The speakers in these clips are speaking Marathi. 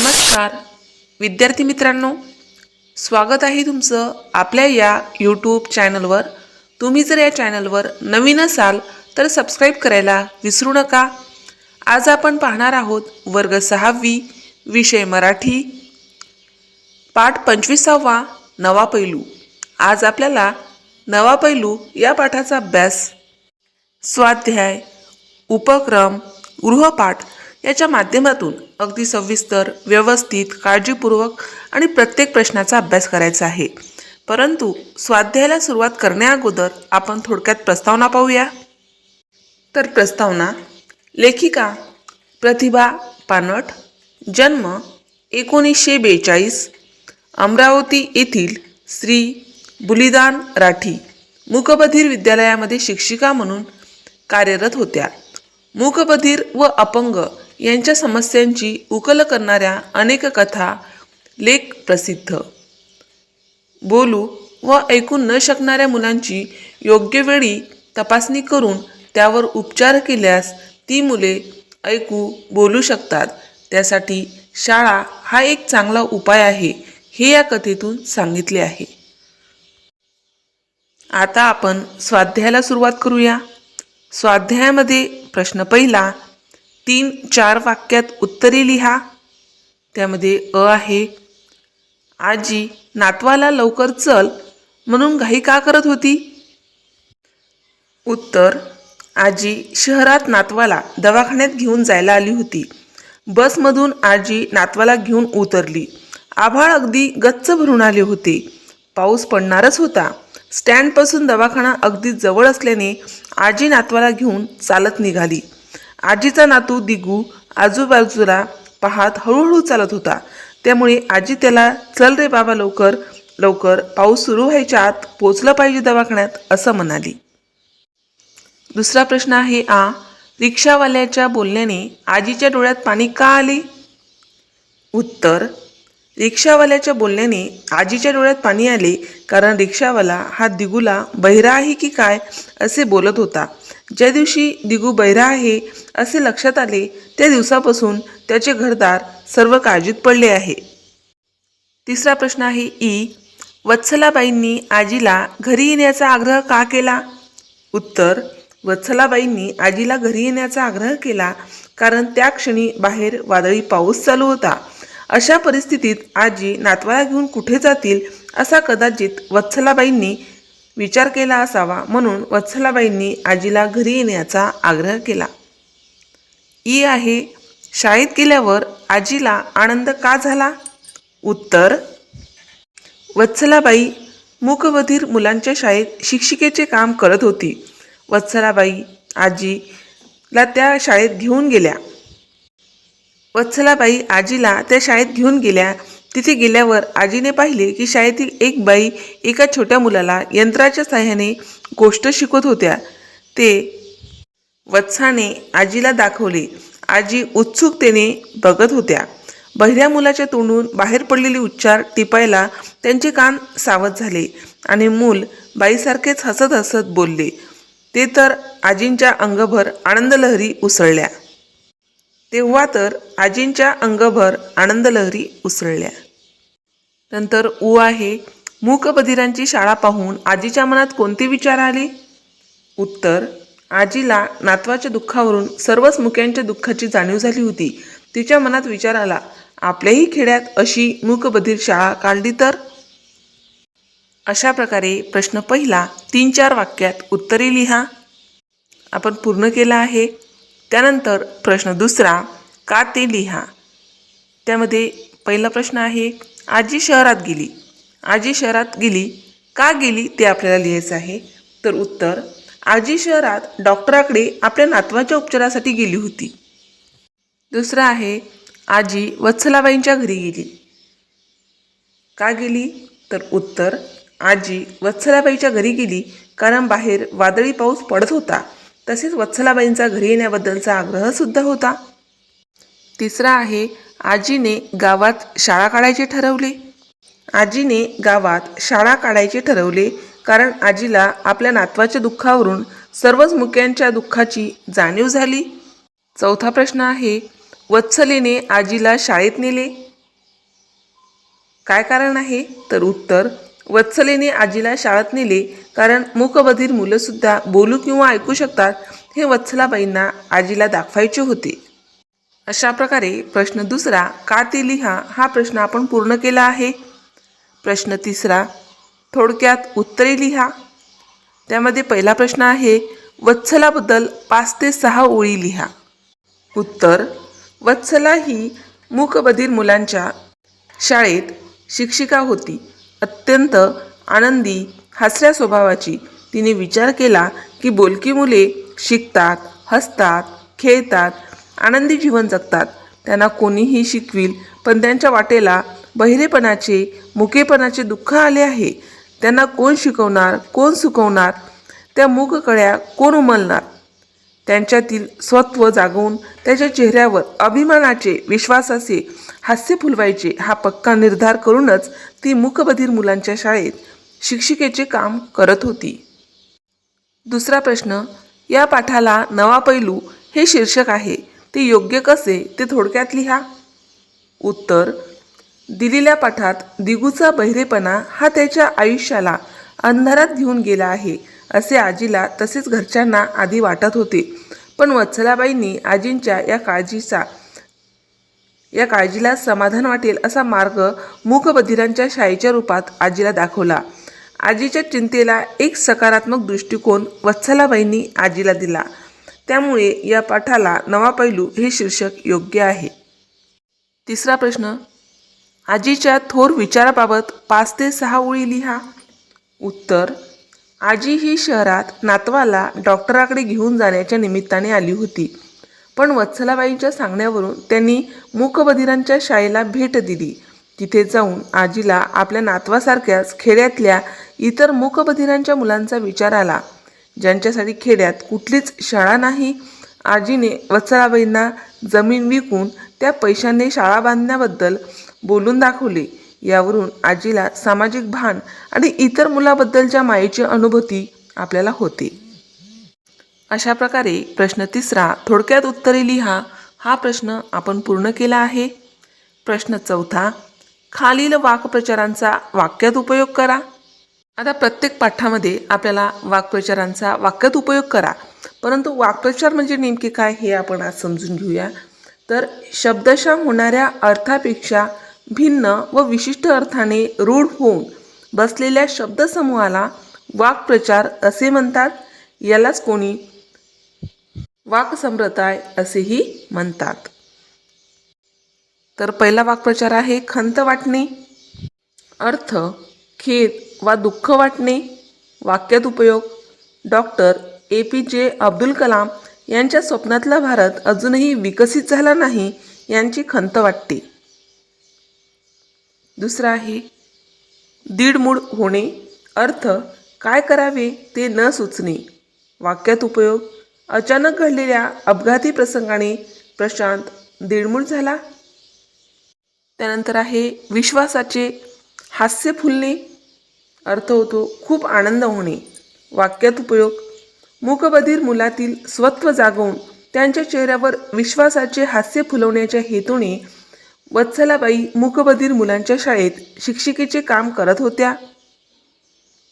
नमस्कार. विद्यार्थी मित्रांनो स्वागत आहे तुमचं आपल्या या यूट्यूब चॅनलवर तुम्ही जर या चॅनलवर नवीन असाल तर सबस्क्राईब करायला विसरू नका. आज आपण पाहणार आहोत वर्ग सहावी विषय मराठी पाठ पंचवीसावा नवा पैलू. आज आपल्याला नवा पैलू या पाठाचा अभ्यास स्वाध्याय उपक्रम गृहपाठ याच्या माध्यमातून अगदी सविस्तर व्यवस्थित काळजीपूर्वक आणि प्रत्येक प्रश्नाचा अभ्यास करायचा आहे. परंतु स्वाध्यायाला सुरुवात करण्याअगोदर आपण थोडक्यात प्रस्तावना पाहूया. तर प्रस्तावना लेखिका प्रतिभा पानट जन्म एकोणीसशे बेचाळीस अमरावती येथील श्री बुलिदान राठी मूकबधीर विद्यालयामध्ये शिक्षिका म्हणून कार्यरत होत्या. मूकबधीर व अपंग यांच्या समस्यांची उकल करणाऱ्या अनेक कथा लेख प्रसिद्ध. बोलू व ऐकू न शकणाऱ्या मुलांची योग्य वेळी तपासणी करून त्यावर उपचार केल्यास ती मुले ऐकू बोलू शकतात. त्यासाठी शाळा हा एक चांगला उपाय आहे हे या कथेतून सांगितले आहे. आता आपण स्वाध्यायाला सुरुवात करूया. स्वाध्यायामध्ये प्रश्न पहिला तीन चार वाक्यात उत्तरे लिहा. त्यामध्ये अ आहे. आजी नातवाला लवकर चल म्हणून घाई का करत होती? उत्तर आजी शहरात नातवाला दवाखान्यात घेऊन जायला आली होती. बसमधून आजी नातवाला घेऊन उतरली. आभाळ अगदी गच्च भरून आले होते. पाऊस पडणारच होता. स्टँडपासून दवाखाना अगदी जवळ असल्याने आजी नातवाला घेऊन चालत निघाली. आजीचा नातू दिगू आजूबाजूला पाहत हळूहळू चालत होता. त्यामुळे आजी त्याला चल रे बाबा लवकर लवकर पाऊस सुरू व्हायच्या आत पोचलं पाहिजे दवाखान्यात असं म्हणाली. दुसरा प्रश्न आहे आ रिक्षावाल्याच्या बोलण्याने आजीच्या डोळ्यात पाणी का आले? उत्तर रिक्षावाल्याच्या बोलण्याने आजीच्या डोळ्यात पाणी आले कारण रिक्षावाला हा दिगूला बहिरा आहे की काय असे बोलत होता. ज्या दिवशी दिगू बहिरा आहे असे लक्षात आले त्या दिवसापासून त्याचे घरदार सर्व काळजीत पडले आहे. तिसरा प्रश्न आहे ई वत्सलाबाईंनी आजीला घरी येण्याचा आग्रह का केला? उत्तर वत्सलाबाईंनी आजीला घरी येण्याचा आग्रह केला कारण त्या क्षणी बाहेर वादळी पाऊस चालू होता. अशा परिस्थितीत आजी नातवाला घेऊन कुठे जातील असा कदाचित वत्सलाबाईंनी विचार केला असावा म्हणून वत्सलाबाईंनी आजीला घरी येण्याचा आग्रह केला. ई आहे. शाळेत गेल्यावर आजीला आनंद का झाला? उत्तर वत्सलाबाई मूकबधीर मुलांच्या शाळेत शिक्षिकेचे काम करत होती. वत्सलाबाई आजीला त्या शाळेत घेऊन गेल्या. वत्सलाबाई आजीला त्या शाळेत घेऊन गेल्या. तिथे गेल्यावर आजीने पाहिले की शाळेतील एक बाई एका छोट्या मुलाला यंत्राच्या साह्याने गोष्ट शिकवत होत्या. ते वत्साने आजीला दाखवले. आजी उत्सुकतेने बघत होत्या. बहिऱ्या मुलाच्या तोंडून बाहेर पडलेले उच्चार टिपायला त्यांचे कान सावध झाले आणि मूल बाईसारखेच हसत हसत बोलले. ते तर आजींच्या अंगभर आनंदलहरी उसळल्या. तेव्हा तर आजींच्या अंगभर आनंदलहरी उसळल्या. नंतर उ आहे मूकबधिरांची शाळा पाहून आजीच्या मनात कोणते विचार आले? उत्तर आजीला नातवाच्या दुःखावरून सर्वच मुक्यांच्या दुःखाची जाणीव झाली होती. तिच्या मनात विचार आला आपल्याही खेड्यात अशी मूकबधीर शाळा काढली तर? अशा प्रकारे प्रश्न पहिला तीन चार वाक्यात उत्तरे लिहा. आपण पूर्ण केला आहे. त्यानंतर प्रश्न दुसरा का ते लिहा? त्यामध्ये पहिला प्रश्न आहे आजी शहरात गेली. आजी शहरात गेली का गेली ते आपल्याला लिहायचं आहे? तर उत्तर आजी शहरात डॉक्टराकडे आपल्या नातवाच्या उपचारासाठी गेली होती. दुसरं आहे आजी वत्सलाबाईंच्या घरी गेली. का गेली? तर उत्तर आजी वत्सलाबाईच्या घरी गेली कारण बाहेर वादळी पाऊस पडत होता. तसेच वत्सलाबाईंचा घरी येण्याबद्दलचा आग्रहसुद्धा होता. तिसरा आहे आजीने गावात शाळा काढायचे ठरवले. आजीने गावात शाळा काढायचे ठरवले कारण आजीला आपल्या नातवाच्या दुःखावरून सर्वच मुक्यांच्या दुःखाची जाणीव झाली. चौथा प्रश्न आहे वत्सलेने आजीला शाळेत नेले. काय कारण आहे? तर उत्तर वत्सलेने आजीला शाळेत नेले कारण मूकबधीर मुलंसुद्धा बोलू किंवा ऐकू शकतात हे वत्सलाबाईंना आजीला दाखवायचे होते. अशा प्रकारे प्रश्न दुसरा का ते लिहा हा प्रश्न आपण पूर्ण केला आहे? प्रश्न तिसरा थोडक्यात उत्तरे लिहा. त्यामध्ये पहिला प्रश्न आहे वत्सलाबद्दल पाच ते सहा ओळी लिहा. उत्तर वत्सला ही मूकबधीर मुलांच्या शाळेत शिक्षिका होती. अत्यंत आनंदी हसऱ्या स्वभावाची. तिने विचार केला की बोलकी मुले शिकतात हसतात खेळतात आनंदी जीवन जगतात. त्यांना कोणीही शिकविल पण त्यांच्या वाटेला बहिरेपणाचे मुकेपणाचे दुःख आले आहे. त्यांना कोण शिकवणार कोण सुकवणार त्या मूगकळ्या कोण उमलणार? त्यांच्यातील स्वत्व जागवून त्याच्या चेहऱ्यावर अभिमानाचे विश्वासाचे हास्य फुलवायचे हा पक्का निर्धार करूनच ती मूकबधीर मुलांच्या शाळेत शिक्षिकेचे काम करत होती. दुसरा प्रश्न या पाठाला नवा पैलू हे शीर्षक आहे ते योग्य कसे ते थोडक्यात लिहा. उत्तर दिलेल्या पाठात दिगूचा बहिरेपणा हा त्याच्या आयुष्याला अंधारात घेऊन गेला आहे असे आजीला तसेच घरच्यांना आधी वाटत होते. पण वत्सलाबाईंनी आजींच्या या काळजीचा या काळजीला समाधान वाटेल असा मार्ग मूकबधिरांच्या शाळेच्या रूपात आजीला दाखवला. आजीच्या चिंतेला एक सकारात्मक दृष्टिकोन वत्सलाबाईंनी आजीला दिला. त्यामुळे या पाठाला नवा पैलू हे शीर्षक योग्य आहे. तिसरा प्रश्न आजीच्या थोर विचाराबाबत पाच ते सहा ओळी लिहा. उत्तर आजी ही शहरात नातवाला डॉक्टराकडे घेऊन जाण्याच्या निमित्ताने आली होती. पण वत्सलाबाईंच्या सांगण्यावरून त्यांनी मूकबधिरांच्या शाळेला भेट दिली. तिथे जाऊन आजीला आपल्या नातवासारख्याच खेड्यातल्या इतर मूकबधिरांच्या मुलांचा विचार आला. ज्यांच्यासाठी खेड्यात कुठलीच शाळा नाही आजीने वत्सलाबाईंना जमीन विकून त्या पैशाने शाळा बांधण्याबद्दल बोलून दाखवले. यावरून आजीला सामाजिक भान आणि इतर मुलाबद्दलच्या मायेची अनुभूती आपल्याला होते. अशा प्रकारे प्रश्न तिसरा थोडक्यात उत्तरे लिहा. हा प्रश्न आपण पूर्ण केला आहे. प्रश्न चौथा खालील वाक्प्रचारांचा वाक्यात उपयोग करा. आता प्रत्येक पाठामध्ये आपल्याला वाक्प्रचारांचा वाक्यात उपयोग करा. परंतु वाक्प्रचार म्हणजे नेमके काय हे आपण आज समजून घेऊया. तर शब्दशः होणाऱ्या अर्थापेक्षा भिन्न व विशिष्ट अर्थाने रूढ होऊन बसलेल्या शब्दसमूहाला वाक्प्रचार असे म्हणतात. यालाच कोणी वाक्सम्रताय असेही म्हणतात. तर पहिला वाक्प्रचार आहे खंत वाटणे. अर्थ खेद वा दुःख वाटणे. वाक्यात उपयोग डॉक्टर ए पी जे अब्दुल कलाम यांच्या स्वप्नातला भारत अजूनही विकसित झाला नाही यांची खंत वाटते. दुसरा आहे दीडमूड होणे अर्थ काय करावे ते न सुचणे. वाक्यात उपयोग अचानक घडलेल्या अपघाती प्रसंगाने प्रशांत दीडमूड झाला. त्यानंतर आहे विश्वासाचे हास्य फुलणे. अर्थ होतो खूप आनंद होणे. वाक्यात उपयोग मूकबधीर मुलातील स्वत्व जागवून त्यांच्या चेहऱ्यावर विश्वासाचे हास्य फुलवण्याच्या हेतूने वत्सलाबाई मुकबधीर मुलांच्या शाळेत शिक्षिकेचे काम करत होत्या.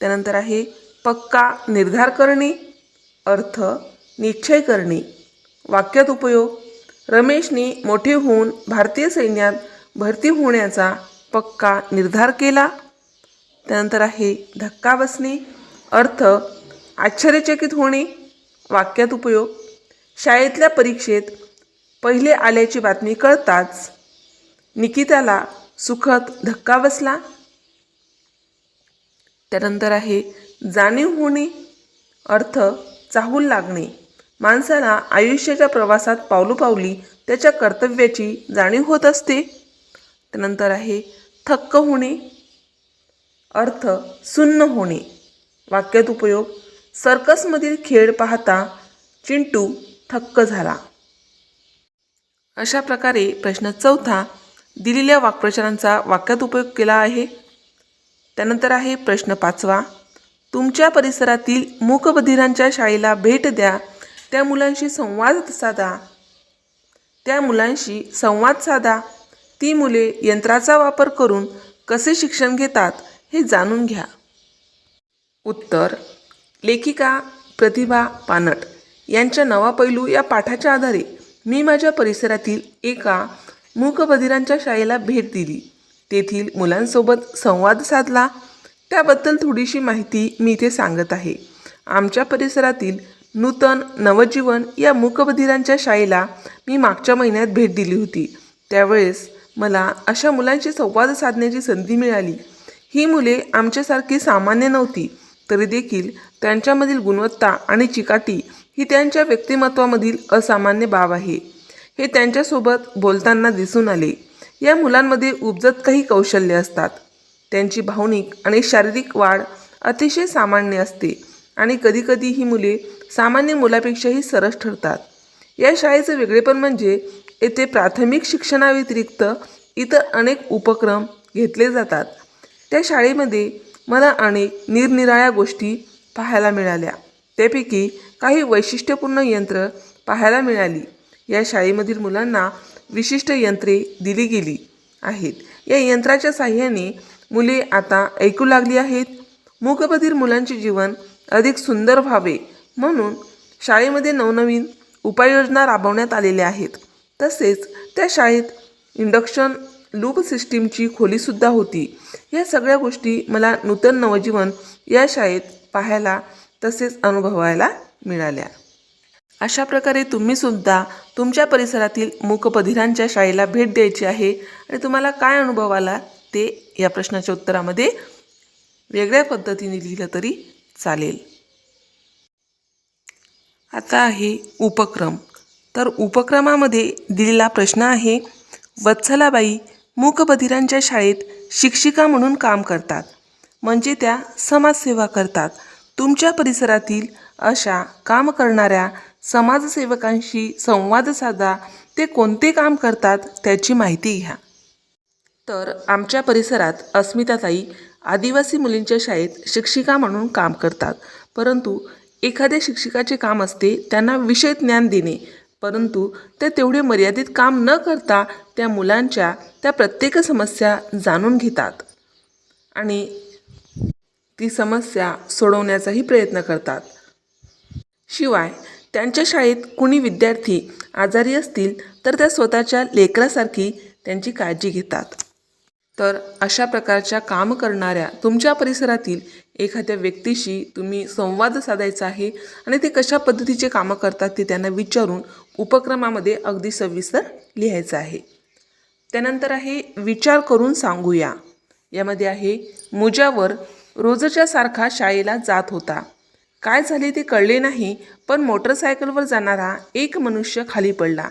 त्यानंतर आहे पक्का निर्धार करणे अर्थ निश्चय करणे वाक्यात उपयोग. रमेशने मोठे होऊन भारतीय सैन्यात भरती होण्याचा पक्का निर्धार केला. त्यानंतर आहे धक्का बसणे अर्थ आश्चर्यचकित होणे वाक्यात उपयोग. शाळेतल्या परीक्षेत पहिले आल्याची बातमी कळताच निकिताला सुखद धक्का बसला. त्यानंतर आहे जाणीव होणे अर्थ चाहूल लागणे. माणसाला आयुष्याच्या प्रवासात पावलोपावली त्याच्या कर्तव्याची जाणीव होत असते. त्यानंतर आहे थक्क होणे अर्थ सुन्न होणे. वाक्यात उपयोग सर्कसमधील खेळ पाहता चिंटू थक्क झाला. अशा प्रकारे प्रश्न चौथा दिलेल्या वाक्प्रचारांचा वाक्यात उपयोग केला आहे. त्यानंतर आहे प्रश्न पाचवा. तुमच्या परिसरातील मूकबधिरांच्या शाळेला भेट द्या. त्या मुलांशी संवाद साधा. त्या मुलांशी संवाद साधा. ती मुले यंत्राचा वापर करून कसे शिक्षण घेतात हे जाणून घ्या. उत्तर लेखिका प्रतिभा पानट यांच्या नवा पैलू या पाठाच्या आधारे मी माझ्या परिसरातील एका मूकबधिरांच्या शाळेला भेट दिली. तेथील मुलांसोबत संवाद साधला. त्याबद्दल थोडीशी माहिती मी इथे सांगत आहे. आमच्या परिसरातील नूतन नवजीवन या मूकबधिरांच्या शाळेला मी मागच्या महिन्यात भेट दिली होती. त्यावेळेस मला अशा मुलांशी संवाद साधण्याची संधी मिळाली. ही मुले आमच्यासारखी सामान्य नव्हती तरी देखील त्यांच्यामधील गुणवत्ता आणि चिकाटी ही त्यांच्या व्यक्तिमत्वामधील असामान्य बाब आहे. हे त्यांच्यासोबत बोलताना दिसून आले. या मुलांमध्ये उपजत काही कौशल्य असतात. त्यांची भावनिक आणि शारीरिक वाढ अतिशय सामान्य असते आणि कधीकधी ही मुले सामान्य मुलापेक्षाही सरस ठरतात. या शाळेचं वेगळेपण म्हणजे येथे प्राथमिक शिक्षणाव्यतिरिक्त इतर अनेक उपक्रम घेतले जातात. त्या शाळेमध्ये मला अनेक निरनिराळ्या गोष्टी पाहायला मिळाल्या. त्यापैकी काही वैशिष्ट्यपूर्ण यंत्र पाहायला मिळाली. या शाळेमधील मुलांना विशिष्ट यंत्रे दिली गेली आहेत. या यंत्राच्या साह्याने मुले आता ऐकू लागली आहेत. मूकबधीर मुलांचे जीवन अधिक सुंदर व्हावे म्हणून शाळेमध्ये नवनवीन उपाययोजना राबवण्यात आलेल्या आहेत. तसेच त्या शाळेत इंडक्शन लूप सिस्टीमची खोलीसुद्धा होती. या सगळ्या गोष्टी मला नूतन नवजीवन या शाळेत पाहायला तसेच अनुभवायला मिळाल्या. अशा प्रकारे तुम्हीसुद्धा तुमच्या परिसरातील मूकबधिरांच्या शाळेला भेट द्यायची आहे. आणि तुम्हाला काय अनुभव आला ते या प्रश्नाच्या उत्तरामध्ये वेगळ्या पद्धतीने लिहिलं तरी चालेल. आता आहे उपक्रम. तर उपक्रमामध्ये दिलेला प्रश्न आहे वत्सलाबाई मूकबधिरांच्या शाळेत शिक्षिका म्हणून काम करतात. म्हणजे त्या समाजसेवा करतात. तुमच्या परिसरातील अशा काम करणाऱ्या समाजसेवकांशी संवाद साधा ते कोणते काम करतात त्याची माहिती घ्या. तर आमच्या परिसरात अस्मिताताई आदिवासी मुलींच्या शाळेत शिक्षिका म्हणून काम करतात. परंतु एखाद्या शिक्षिकाचे काम असते त्यांना विषय ज्ञान देणे. परंतु ते तेवढे मर्यादित काम न करता त्या मुलांच्या त्या प्रत्येक समस्या जाणून घेतात. आणि ती समस्या सोडवण्याचाही प्रयत्न करतात. शिवाय त्यांच्या शाळेत कुणी विद्यार्थी आजारी असतील तर त्या स्वतःच्या लेकरासारखी त्यांची काळजी घेतात. तर अशा प्रकारच्या काम करणाऱ्या तुमच्या परिसरातील एखाद्या व्यक्तीशी तुम्ही संवाद साधायचा आहे आणि ते कशा पद्धतीचे कामं करतात ते त्यांना विचारून उपक्रमामध्ये अगदी सविस्तर लिहायचं आहे. त्यानंतर आहे विचार करून सांगूया. यामध्ये आहे मुजावर रोजच्या सारखा शाळेला जात होता. काय झाले ते कळले नाही पण मोटरसायकलवर जाणारा एक मनुष्य खाली पडला.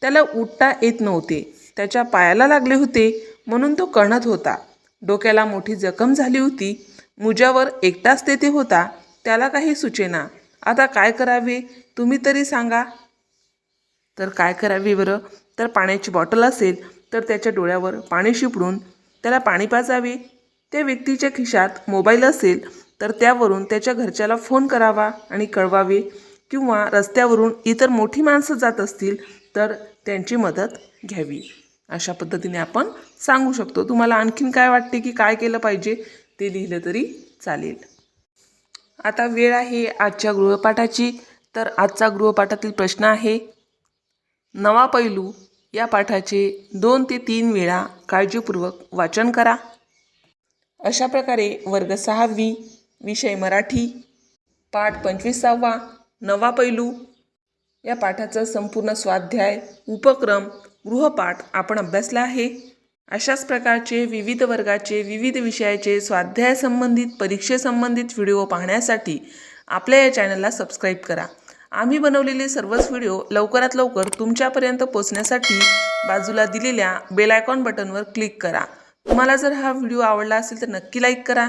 त्याला उठता येत नव्हते. त्याच्या पायाला लागले होते म्हणून तो कणत होता. डोक्याला मोठी जखम झाली होती. मुजावर एकटाच तेथे होता. त्याला काही सुचेना. आता काय करावे? तुम्ही तरी सांगा. तर काय करावे बरं? तर पाण्याची बॉटल असेल तर त्याच्या डोळ्यावर पाणी शिपडून त्याला पाणी पाजावे. त्या व्यक्तीच्या खिशात मोबाईल असेल तर त्यावरून त्याच्या घरच्याला फोन करावा आणि कळवावे. किंवा रस्त्यावरून इतर मोठी माणसं जात असतील तर त्यांची मदत घ्यावी. अशा पद्धतीने आपण सांगू शकतो. तुम्हाला आणखीन काय वाटते की काय केलं पाहिजे ते लिहिलं तरी चालेल. आता वेळ आहे आजच्या गृहपाठाची. तर आजचा गृहपाठातील प्रश्न आहे नवा पैलू या पाठाचे दोन ते तीन वेळा काळजीपूर्वक वाचन करा. अशा प्रकारे वर्ग सहावी विषय मराठी पाठ पंचवीसावा नवा पैलू. या पाठाचा संपूर्ण स्वाध्याय उपक्रम गृहपाठ आपण अभ्यासला आहे. अशाच प्रकारचे विविध वर्गाचे विविध विषयाचे स्वाध्याय संबंधित परीक्षेसंबंधित व्हिडिओ पाहण्यासाठी आपल्या या चॅनलला सबस्क्राईब करा. आम्ही बनवलेले सर्वच व्हिडिओ लवकरात लवकर तुमच्यापर्यंत पोचण्यासाठी बाजूला दिलेल्या बेलायकॉन बटनवर क्लिक करा. तुम्हाला जर हा व्हिडिओ आवडला असेल तर नक्की लाईक करा.